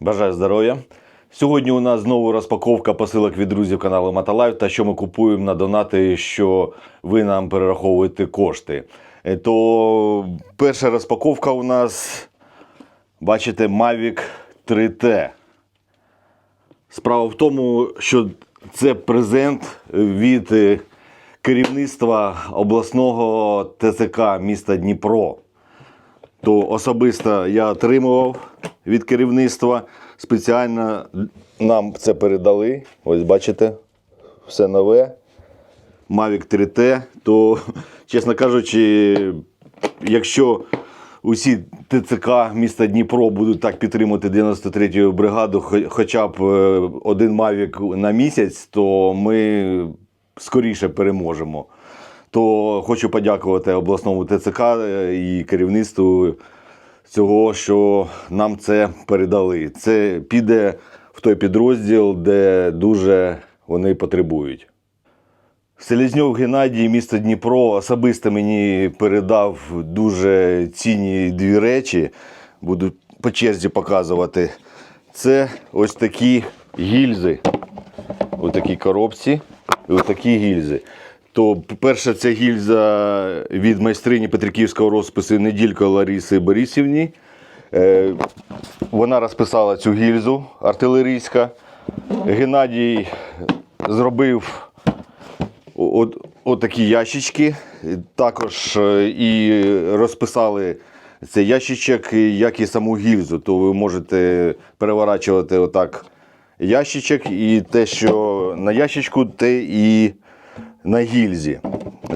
Бажаю здоров'я. Сьогодні у нас знову розпаковка посилок від друзів каналу Мотолайв та що ми купуємо на донати, що ви нам перераховуєте кошти. Е, То перша розпаковка у нас, бачите, Mavic 3T. Справа в тому, що це презент від е, керівництва обласного ТЦК міста Дніпро. То особисто я отримував від керівництва. Спеціально нам це передали. Ось бачите, все нове. Mavic 3T. То, чесно кажучи, якщо усі ТЦК міста Дніпро будуть так підтримувати 93-ю бригаду, хоча б е, один Mavic на місяць, то ми скоріше переможемо. То хочу подякувати обласному ТЦК і керівництву цього, що нам це передали. Це піде в той підрозділ, де дуже вони потребують. Селезньов Геннадій, місто Дніпро, особисто мені передав дуже цінні дві речі. Буду по черзі показувати. Це ось такі гільзи. Ось такі коробці і такі гільзи. То, перша це гільза від майстрині Петриківського розпису Неділько Лариси Борисівні. Е, Вона розписала цю гільзу артилерійська. Геннадій зробив от, от такі ящички. Також е, і розписали цей ящичок, як і саму гільзу. То ви можете переворачувати отак ящичок, і те, що на ящичку, те і на гільзі.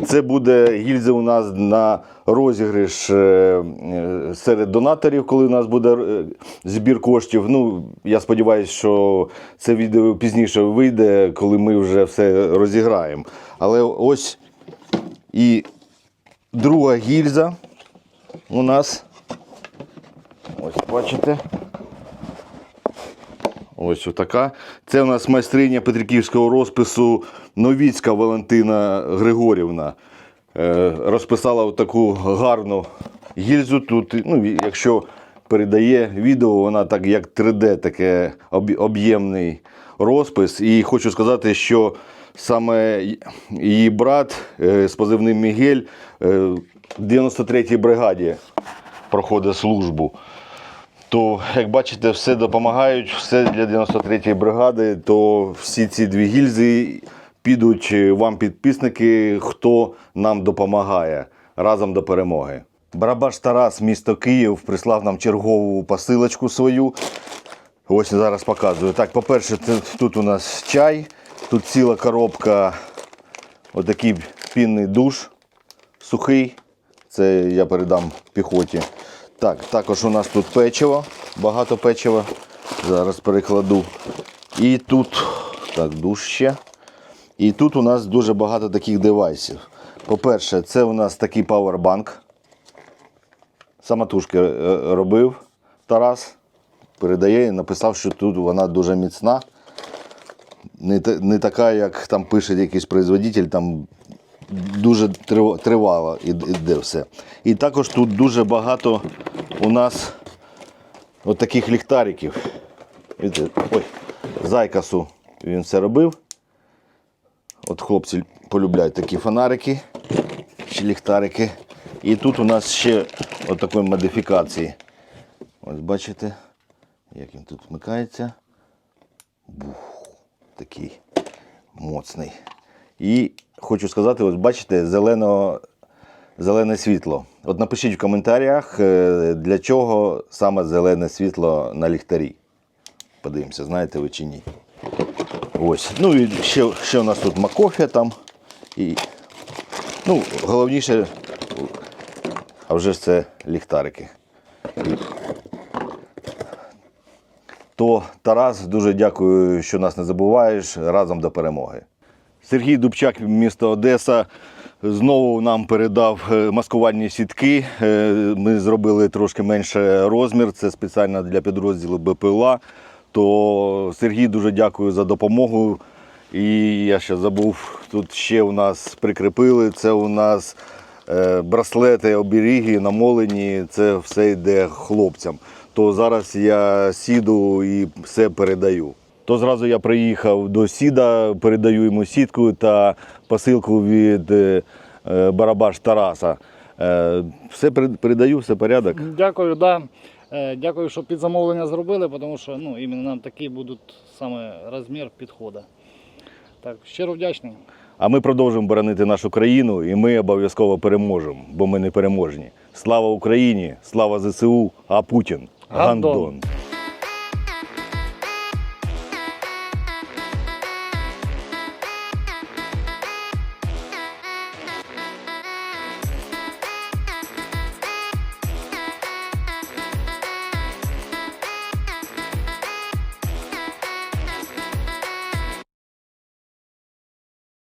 Це буде гільза у нас на розіграш е, е, серед донаторів, коли у нас буде е, збір коштів. Ну, я сподіваюся, що це відео пізніше вийде, коли ми вже все розіграємо. Але ось і друга гільза у нас. Ось бачите. Ось отака. Це у нас майстриня Петриківського розпису Новіцька Валентина Григорівна. Е, розписала таку гарну гільзу. Тут, ну, якщо передає відео, вона так як 3D, таке об'ємний розпис. І хочу сказати, що саме її брат е, з позивним Мігель е, в 93-й бригаді проходить службу то, як бачите, все допомагають, все для 93-ї бригади, то всі ці дві гільзи підуть е, вам, підписники, хто нам допомагає разом до перемоги. Барабаш Тарас, місто Київ, прислав нам чергову посилочку свою. Ось зараз показую. Так, по-перше, тут у нас чай, тут ціла коробка, отакий пінний душ сухий. Це я передам піхоті. Так, також у нас тут печиво, багато печива. Зараз перекладу. І тут, так, душ ще. І тут у нас дуже багато таких девайсів. По-перше, це у нас такий павербанк. Самотужки е, робив Тарас. Передає і написав, що тут вона дуже міцна. Не, не така, як там пише якийсь производитель, там дуже тривало іде все. І також тут дуже багато у нас от таких ліхтариків. Ой, зайкасу він все робив. От хлопці полюбляють такі фонарики чи ліхтарики. І тут у нас ще от такої модифікації. Ось бачите, як він тут вмикається. Бух, такий моцний. І хочу сказати, ось бачите, зелено, зелене світло. От напишіть в коментарях, е, для чого саме зелене світло на ліхтарі. Подивимося, знаєте ви чи ні. Ось. Ну і ще, ще у нас тут макофе там. І, ну, головніше, а вже ж це ліхтарики. То Тарас, дуже дякую, що нас не забуваєш. Разом до перемоги. Сергій Дубчак, місто Одеса, знову нам передав е, маскувальні сітки. Е, Ми зробили трошки менше розмір, це спеціально для підрозділу БПЛА. То Сергій дуже дякую за допомогу. І я ще забув, тут ще у нас прикріпили. Це у нас е, браслети, оберіги, намолені. Це все йде хлопцям. То то зараз я сіду і все передаю. То зразу я приїхав до сіда, передаю йому сітку та посилку від е, е, Барабаш Тараса. Е, Все передаю, все порядок. Дякую, да. Дякую, що під замовлення зробили, тому що ну, іменно нам такі будуть саме розмір підходу. Так, щиро вдячний. А ми продовжуємо боронити нашу країну, і ми обов'язково переможемо, бо ми не переможні. Слава Україні, слава ЗСУ, а Путін Гандон. Гандон.